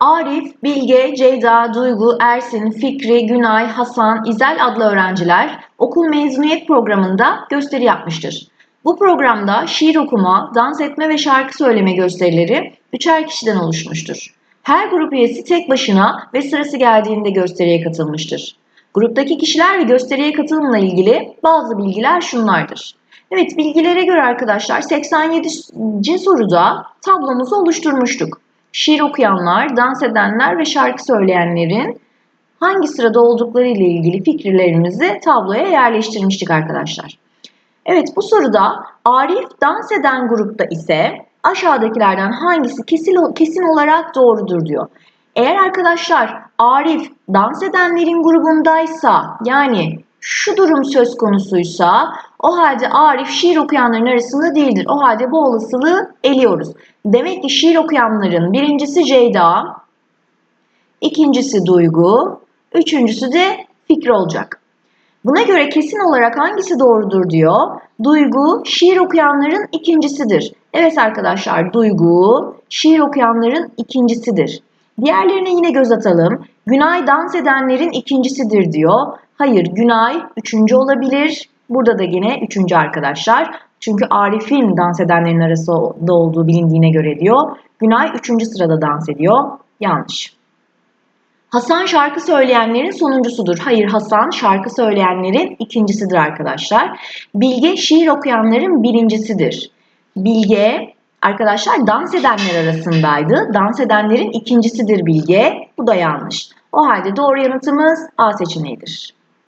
Arif, Bilge, Ceyda, Duygu, Ersin, Fikri, Günay, Hasan, İzel adlı öğrenciler okul mezuniyet programında gösteri yapmıştır. Bu programda şiir okuma, dans etme ve şarkı söyleme gösterileri üçer kişiden oluşmuştur. Her grup üyesi tek başına ve sırası geldiğinde gösteriye katılmıştır. Gruptaki kişiler ve gösteriye katılımla ilgili bazı bilgiler şunlardır. Evet bilgilere göre arkadaşlar 87. soruda tablomuzu oluşturmuştuk. Şiir okuyanlar, dans edenler ve şarkı söyleyenlerin hangi sırada oldukları ile ilgili fikirlerimizi tabloya yerleştirmiştik arkadaşlar. Evet bu soruda Arif dans eden grupta ise aşağıdakilerden hangisi kesin, kesin olarak doğrudur diyor. Eğer arkadaşlar Arif dans edenlerin grubundaysa yani şu durum söz konusuysa o halde Arif şiir okuyanların arasında değildir. O halde bu olasılığı eliyoruz. Demek ki şiir okuyanların birincisi Ceyda, ikincisi Duygu, üçüncüsü de Fikri olacak. Buna göre kesin olarak hangisi doğrudur diyor. Duygu şiir okuyanların ikincisidir. Evet arkadaşlar Duygu şiir okuyanların ikincisidir. Diğerlerine yine göz atalım. Günay dans edenlerin ikincisidir diyor. Hayır Günay üçüncü olabilir. Burada da yine üçüncü arkadaşlar. Çünkü Arif'in dans edenlerin arasında olduğu bilindiğine göre diyor. Günay üçüncü sırada dans ediyor. Yanlış. Hasan şarkı söyleyenlerin sonuncusudur. Hayır Hasan şarkı söyleyenlerin ikincisidir arkadaşlar. Bilge şiir okuyanların birincisidir. Bilge arkadaşlar dans edenler arasındaydı. Dans edenlerin ikincisidir Bilge. Bu da yanlış. O halde doğru yanıtımız A seçeneğidir.